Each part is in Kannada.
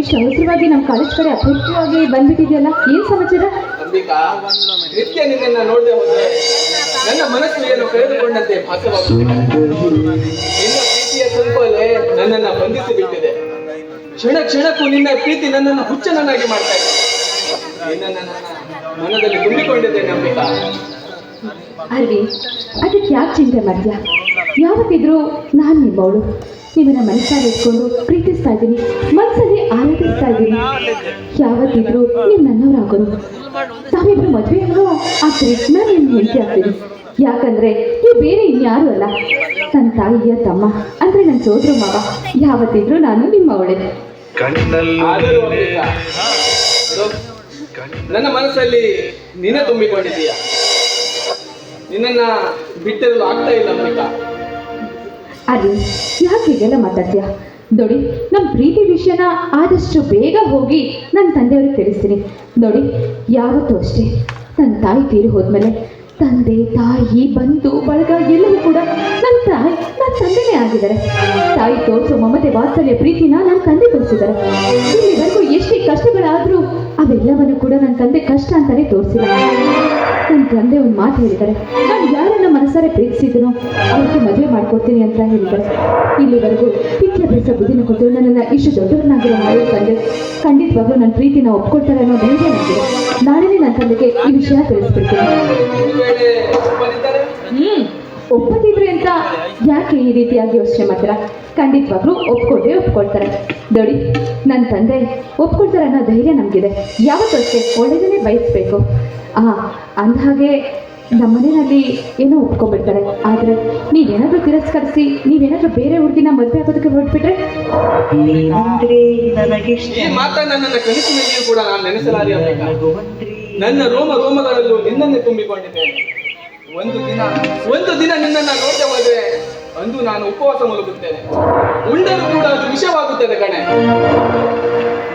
ಇಷ್ಟು ಅವಸರವಾಗಿ ನಮ್ಮ ಕಾಲೇಜ್ ಕಡೆ ಅಪೂರ್ವವಾಗಿ ಬಂದ್ಬಿಟ್ಟಿದೆಯಲ್ಲ ಏನು ಸಮಾಚಾರ? ಅಂಬಿಕಾ ನಿತ್ಯ ನಿನ್ನನ್ನ ನೋಡದೆ ಹೋದ್ರೆ ನನ್ನ ಮನಸ್ಸು ಏನು ಕಳೆದುಕೊಂಡಂತೆ ಭಾಸವಾಗುತ್ತಿದೆ? ನಿನ್ನ ಪ್ರೀತಿಯ ಸಂಕೋಲೆ ನನ್ನನ್ನ ಬಂಧಿಸಿ ಬಿಟ್ಟಿದೆ. ಕ್ಷಣ ಕ್ಷಣಕ್ಕೂ ನಿನ್ನ ಪ್ರೀತಿ ನನ್ನನ್ನು ಹುಚ್ಚನನ್ನಾಗಿ ಮಾಡ್ತಾ ಇದೆ. ನಿನ್ನನ್ನ ನನ್ನ ಮನದಲ್ಲಿ ತುಂಬಿಕೊಂಡಿದ್ದೇನೆ ಅಂಬಿಕಾ. ಅರ್ವಿ ಅದಕ್ಕೆ ಯಾಕೆ ಚಿಂತೆ ಮಾಡ್ತೀಯ? ಯಾವತ್ತಿದ್ರೂ ನಾನು ನಿಮ್ಮವಳು. ನಿಮ್ಮನ್ನ ಮನಸ್ಸಾಗಿ ಇಟ್ಕೊಂಡು ಪ್ರೀತಿಸ್ತಾ ಇದ್ದೀನಿ ಮನಸ್ಸಲ್ಲಿ ಆರಾಧಿಸ್ತಾ ಇದ್ದೀನಿ. ಯಾವತ್ತಿದ್ರು ನೀವು ನನ್ನವರಾಗೋರು. ತಾವಿಬ್ರು ಮದುವೆ ಆಗೋ ಆ ಕೃಷ್ಣ ನಿಮ್ಮ ಹೆಂಡತಿ ಆಗ್ತೀನಿ. ಯಾಕಂದ್ರೆ ನೀವು ಬೇರೆ ಇನ್ಯಾರು ಅಲ್ಲ. ನನ್ನ ತಾಯಿಯ ತಮ್ಮ ಅಂದ್ರೆ ನನ್ನ ಸೋದರ ಮಾವ ಯಾವತ್ತಿದ್ರು ನಾನು ನಿಮ್ಮ ಅವಳೆ ನನ್ನ ಮನಸ್ಸಲ್ಲಿ ನಿನ್ನ ತುಂಬಿಕೊಂಡಿದ್ದೀಯ? ನಿನ್ನನ್ನ ಬಿಟ್ಟಿರಲು ಆಗ್ತಾ ಇಲ್ಲ ಅಂಬಿಕಾ ಅರೆ ಯಾಕೆ ಹೀಗೆಲ್ಲ ಮಾತಾಡ್ತೀಯ? ನೋಡಿ ನಮ್ಮ ಪ್ರೀತಿ ವಿಷಯನ ಆದಷ್ಟು ಬೇಗ ಹೋಗಿ ನನ್ನ ತಂದೆಯವ್ರಿಗೆ ತಿಳಿಸ್ತೀನಿ. ನೋಡಿ, ಯಾವತ್ತೂ ಅಷ್ಟೇ ನನ್ನ ತಾಯಿ ತೀರಿ ಹೋದ್ಮೇಲೆ ತಂದೆ, ತಾಯಿ, ಬಂಧು, ಬಳಗ ಎಲ್ಲವೂ ಕೂಡ ನನ್ನ ತಾಯಿ ನನ್ನ ತಂದೆನೇ ಆಗಿದ್ದಾರೆ. ತಾಯಿ ತೋರಿಸೋ ಮಮತೆ, ವಾತ್ಸಲ್ಯ, ಪ್ರೀತಿನ ನನ್ನ ತಂದೆ ತೋರಿಸಿದ್ದಾರೆ. ಇಲ್ಲಿ ಎಷ್ಟೇ ಕಷ್ಟಗಳಾದರೂ ಅವೆಲ್ಲವನ್ನು ಕೂಡ ನನ್ನ ತಂದೆ ಕಷ್ಟ ಅಂತಾನೆ ತೋರಿಸಿಲ್ಲ. ನನ್ನ ತಂದೆ ಒಂದು ಮಾತು ಹೇಳಿದ್ದಾರೆ. ನಾನು ಯಾರನ್ನ ಮನಸ್ಸಾರೆ ಪ್ರೀತಿಸಿದ್ರು ಅವ್ರಿಗೆ ಮದುವೆ ಮಾಡ್ಕೊಡ್ತೀನಿ ಅಂತ ಹೇಳಿದ್ದಾರೆ. ಇಲ್ಲಿವರೆಗೂ ವಿದ್ಯಾಭ್ಯಾಸ ಬುದ್ಧಿನ ಕೊಟ್ಟರು ನನ್ನನ್ನು ಇಷ್ಟು ದೊಡ್ಡವರನ್ನಾಗಿರೋ ಮಾಡೋ ತಂದೆ. ಖಂಡಿತವಾಗ್ಲೂ ನನ್ನ ಪ್ರೀತಿನ ಒಪ್ಕೊಳ್ತಾರೆ ಅನ್ನೋ ಧೈರ್ಯ ನಾನೇ ನನ್ನ ತಂದೆಗೆ ಈ ವಿಷಯ ತಿಳಿಸ್ಬಿಡ್ತೀನಿ. ಒಪ್ಪದಿದ್ರೆ ಅಂತ ಯಾಕೆ ಈ ರೀತಿಯಾಗಿ ಯೋಚನೆ ಮಾಡ್ತೀರಾ? ಖಂಡಿತವಾಗ್ಲೂ ಒಪ್ಕೊಂಡೇ ಒಪ್ಕೊಳ್ತಾರೆ. ನೋಡಿ ನನ್ನ ತಂದೆ ಒಪ್ಕೊಳ್ತಾರೆ ಅನ್ನೋ ಧೈರ್ಯ ನಮಗಿದೆ. ಯಾವತ್ತೂ ಅಷ್ಟೇ ಒಳ್ಳೆಯದನ್ನೇ ಬಯಸ್ಬೇಕು. ಆ ಅಂದಹಾಗೆ ನಮ್ಮನೆಯಲ್ಲಿ ಏನೋ ಒಪ್ಕೊಬಿಡ್ತಾರೆ. ಆದರೆ ನೀವೇನಾದರೂ ತಿರಸ್ಕರಿಸಿ ನೀವೇನಾದರೂ ಬೇರೆ ಹುಡುಗಿನ ಮದುವೆ ಆಗೋದಕ್ಕೆ ಹೊರಟ್ಬಿಟ್ರೆ? ನನ್ನ ರೋಮ ರೋಮಗಳಲ್ಲೂ ನಿನ್ನನ್ನೇ ತುಂಬಿಕೊಂಡಿದ್ದೇನೆ. ಒಂದು ದಿನ ಒಂದು ದಿನ ನಿನ್ನನ್ನು ನೋಡದೆ ಹೋದ್ರೆ ಅಂದು ನಾನು ಉಪವಾಸ ಮುಳುಗುತ್ತೇನೆ ಉಂಡರೂ ಕೂಡ ಅದು ವಿಷವಾಗುತ್ತದೆ ಕಣೆ.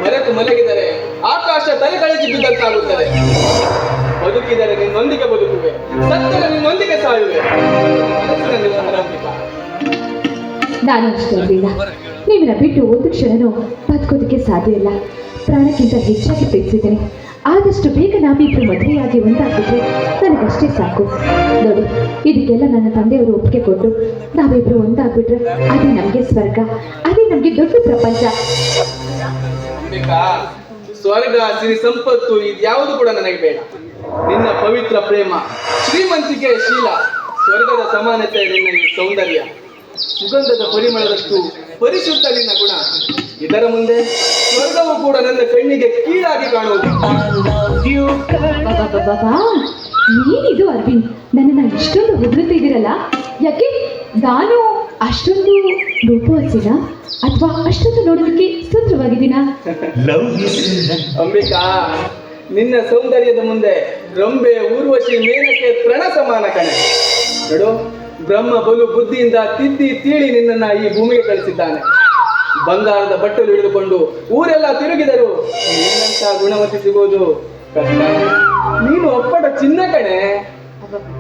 ಮರೆತು ಮಲಗಿದರೆ ಆಕಾಶ ತಲೆ ಕಳಚಿದ್ದುದಂತಾಗುತ್ತದೆ ಬದುಕಿದರೆ ನಿನ್ನೊಂದಿಗೆ ಬದುಕುವೆ. ಸತ್ತರೆ ನಿನ್ನೊಂದಿಗೆ ಸಾಯುವೆ. ನಾನು ಅಷ್ಟೇ ನಿಮ್ಮನ್ನ ಬಿಟ್ಟು ಒಂದು ಕ್ಷಣನೂ ಬದುಕೋದಕ್ಕೆ ಸಾಧ್ಯ ಇಲ್ಲ. ಪ್ರಾಣಕ್ಕಿಂತ ಹೆಚ್ಚಾಗಿ ಪ್ರೀತಿಸಿದ್ದೇನೆ. ಆದಷ್ಟು ಬೇಗ ನಾವಿಬ್ರು ಮದುವೆಯಾಗಿ ಒಂದಾಗಿದ್ರೆ ನನಗಷ್ಟೇ ಸಾಕು. ನೋಡಿ, ಇದಕ್ಕೆಲ್ಲ ನನ್ನ ತಂದೆಯವರು ಒಪ್ಪಿಗೆ ಕೊಟ್ಟು ನಾವಿಬ್ರು ಒಂದಾಗ್ಬಿಟ್ರೆ ಅದೇ ನಮಗೆ ಸ್ವರ್ಗ, ಅದೇ ನಮಗೆ ದೊಡ್ಡ ಪ್ರಪಂಚ. ಸ್ವರ್ಗ, ಸಿರಿ ಸಂಪತ್ತು, ಇದ್ಯಾವುದು ಕೂಡ ನನಗೆ ಬೇಡ. ನಿನ್ನ ಪವಿತ್ರ ಪ್ರೇಮ, ಶ್ರೀಮಂತಿಕೆ ಶೀಲ. ಸ್ವರ್ಗದ ಸಮಾನತೆ ನಿನ್ನ ಸೌಂದರ್ಯ. ಸುಗಂಧದ ಪರಿಮಳದಷ್ಟು ಪರಿಶುದ್ಧ ನಿನ್ನ ಗುಣ. ಇದರ ಮುಂದೆ ಸ್ವರ್ಗವು ಕೂಡ ನನ್ನ ಕಣ್ಣಿಗೆ ಕೀಳಾಗಿ ಕಾಣುವುದು. ಏನಿದು ಅರವಿಂದ್? ನನ್ನನ್ನು ಇಷ್ಟೊಂದು ಹೊಗಳುತ್ತಿದ್ದೀರಲ್ಲ ಯಾಕೆ? ನಾನು ಅಷ್ಟೊಂದು ರೂಪವತಿನ ಅಥವಾ ಅಷ್ಟೊಂದು ನೋಡೋದಕ್ಕೆ ಸುಂದರವಾಗಿದ್ದೀನಾ? ಅಂಬಿಕಾ ನಿನ್ನ ಸೌಂದರ್ಯದ ಮುಂದೆ ರಂಬೆ ಊರ್ವಶಿ ಮೇನಕ್ಕೆ ಪ್ರಣ ಸಮಾನ ಕಣೆ. ನೋಡು. ಬ್ರಹ್ಮ ಬಲು ಬುದ್ಧಿಯಿಂದ ತಿದ್ದಿ ತೀಳಿ ನಿನ್ನನ್ನು ಈ ಭೂಮಿಗೆ ಕಳಿಸಿದ್ದಾನೆ. ಬಂಗಾರದ ಬಟ್ಟಲು ಹಿಡಿದುಕೊಂಡು ಊರೆಲ್ಲ ತಿರುಗಿದರು. ಏನಂತ ಗುಣಮತಿ ಸಿಗೋದು? ನೀನು ಒಪ್ಪಟ ಚಿನ್ನ ಕಣೆ.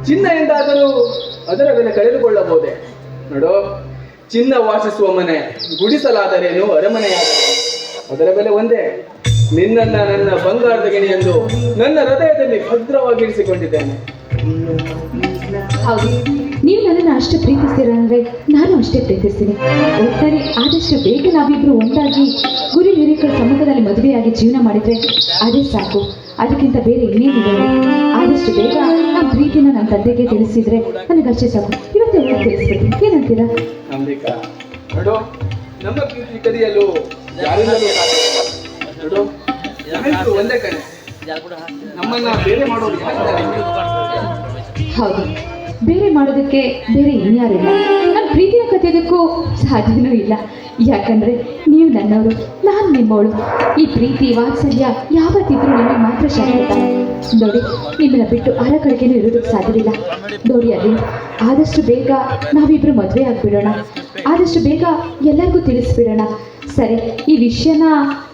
ಚಿನ್ನ ಎಂದಾದರೂ ಅದರ ಬೆಲೆ ಕಳೆದುಕೊಳ್ಳಬಹುದೇ? ನೋಡು, ಚಿನ್ನ ವಾಸಿಸುವ ಮನೆ ಗುಡಿಸಲಾದರೇನು ಅರಮನೆಯಾದ ಅದರ ಬೆಲೆ ಒಂದೇ. ನಿನ್ನನ್ನ ನನ್ನ ಬಂಗಾರದ ಗಿಣಿ ಎಂದು ನನ್ನ ಹೃದಯದಲ್ಲಿ ಭದ್ರವಾಗಿ ಇರಿಸಿಕೊಂಡಿದ್ದೇನೆ ನನ್ನನ್ನು ಅಷ್ಟು ಪ್ರೀತಿಸ್ತೀರ ಅಂದರೆ ನಾನು ಅಷ್ಟೇ ಪ್ರೀತಿಸ್ತೀನಿ. ಒಟ್ಟಾರೆ ಆದಷ್ಟು ಬೇಗ ನಾವಿಬ್ರು ಒಂದಾಗಿ ಗುರಿ ಹಿರಿಕರ ಸಮ್ಮುಖದಲ್ಲಿ ಮದುವೆಯಾಗಿ ಜೀವನ ಮಾಡಿದ್ರೆ ಅದೇ ಸಾಕು. ಅದಕ್ಕಿಂತ ಬೇರೆ ಇನ್ನೇನಿದೆ ಆದಷ್ಟು ಬೇಗ ಆ ಪ್ರೀತಿನ ನನ್ನ ತಂದೆಗೆ ತಿಳಿಸಿದ್ರೆ ಅಷ್ಟೇ ಸಾಕು. ಇವತ್ತೇ ಹೋಗಿ ತಿಳಿಸ್ಬೇಕು. ಏನಂತೀರಾ? ನಮ್ಮ ಪ್ರೀತಿ ಒಂದೇ ಕಡೆ. ನಮ್ಮನ್ನ ಬೇರೆ ಮಾಡೋದು ಹೌದು. ಬೇರೆ ಮಾಡೋದಕ್ಕೆ ಬೇರೆ ಇನ್ಯಾರಿಲ್ಲ. ನನ್ನ ಪ್ರೀತಿನ ಕಥೆಯೋದಕ್ಕೂ ಸಾಧ್ಯನೂ ಇಲ್ಲ. ಯಾಕಂದ್ರೆ ನೀವು ನನ್ನವರು, ನಾನು ನಿಮ್ಮವಳು. ಈ ಪ್ರೀತಿ ವಾತ್ಸಲ್ಯ ಯಾವತ್ತಿದ್ರೂ ನಿಮಗೆ ಮಾತ್ರ ಶಾಶ್ವತ. ನೋಡಿ, ನಿಮ್ಮನ್ನ ಬಿಟ್ಟು ಆರ ಕಡೆಗೇನೂ ಇರೋದಕ್ಕೆ ಸಾಧ್ಯವಿಲ್ಲ. ನೋಡಿ ಅಲ್ಲಿ, ಆದಷ್ಟು ಬೇಗ ನಾವಿಬ್ಬರು ಮದುವೆ ಆಗಿಬಿಡೋಣ. ಆದಷ್ಟು ಬೇಗ ಎಲ್ಲರಿಗೂ ತಿಳಿಸ್ಬಿಡೋಣ. ಸರಿ ಈ ವಿಷಯನ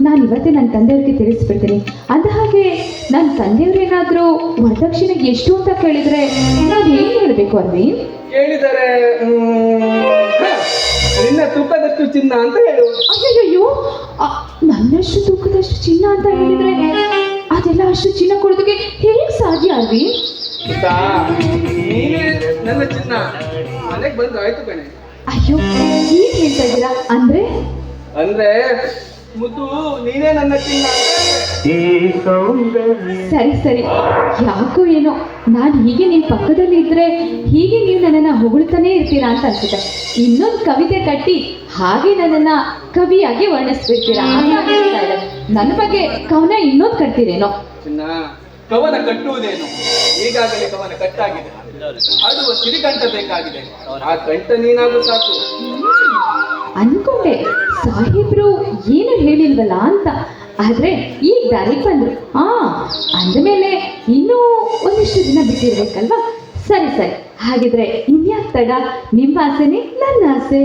ನಾನು ಇವತ್ತೇ ನನ್ನ ತಂದೆಯವ್ರಿಗೆ ತಿಳಿಸ್ಬಿಡ್ತೀನಿ. ಅಂದ ಹಾಗೆ ನನ್ನ ತಂದೆಯವ್ರೇನಾದರೂ ವರದಕ್ಷಿಣೆ ಎಷ್ಟು ಅಂತ ಕೇಳಿದ್ರೆ ನಾನು ಏನು ಹೇಳಬೇಕು ಅಲ್ಲಿ ಹೇಳಿದರೆ ನಿನ್ನ ತೂಕದಷ್ಟು ಚಿನ್ನ ಅಂತ ಹೇಳು. ಅಯ್ಯಯ್ಯೋ ನನ್ನಷ್ಟು ತೂಕದಷ್ಟು ಚಿನ್ನ ಅಂತ ಹೇಳಿದ್ರೆ ಅದೆಲ್ಲ ಅಷ್ಟು ಚಿನ್ನ ಕೊಡೋದಕ್ಕೆ ಹೇಗೆ ಸಾಧ್ಯ ಅಲ್ವಿ ನನ್ನ ಚಿನ್ನ. ಮನೆಗೆ ಬಂದು ಆಯ್ತು ಕಣೆ. ಅಯ್ಯೋ ಏನ್ ಹೇಳ್ತಾ ಇದ್ದೀರಾ? ಅಂದ್ರೆ ಅಂದ್ರೆ ಮುದ್ದು ನೀನೇ ನನ್ನ ಚಿನ್ನ ಸರಿ ಸರಿ. ಯಾಕೋ ಏನೋ? ನಾನು ಹೀಗೆ ನಿಮ್ಮ ಪಕ್ಕದಲ್ಲಿ ಇದ್ರೆ ಹೀಗೆ ನೀವು ನನ್ನನ್ನ ಹೊಗಳ್ತಾನೆ ಇರ್ತೀರಾ ಅಂತ ಅನ್ಸುತ್ತೆ. ಇನ್ನೊಂದು ಕವಿತೆ ಕಟ್ಟಿ ಹಾಗೆ ನನ್ನನ್ನ ಕವಿಯಾಗಿ ವರ್ಣಿಸ್ಬಿಡ್ತೀರಾ? ನನ್ನ ಬಗ್ಗೆ ಕವನ ಇನ್ನೊಂದು ಕಟ್ತೀರೇನೋ? ಚಿನ್ನ ಕವನ ಕಟ್ಟುವುದೇನು? ಈಗಾಗಲೇ ಕವನ ಕಟ್ಟಾಗಿದೆ. ಅದು ಸಿರಿಕಂಠ ಬೇಕಾಗಿದೆ. ಆ ಕಂಠ ನೀನಾದ್ರೂ ಸಾಕು. ಅನ್ಕೊಂಡೆ. ಸಾಹೇಬ್ರು ಏನು ಹೇಳಿಲ್ವಲ್ಲ ಅಂತ. ಆದ್ರೆ ಈಗ ದಾರಿಗೆ ಬಂದ್ರು. ಆ ಅಂದಮೇಲೆ ಇನ್ನೂ ಒಂದಿಷ್ಟು ದಿನ ಬಿಟ್ಟಿರ್ಬೇಕಲ್ವಾ? ಸರಿ ಸರಿ. ಹಾಗಿದ್ರೆ ಇನ್ಯಾಕ್ ತಡ? ನಿಮ್ಮ ಆಸೆನೇ ನನ್ನ ಆಸೆ.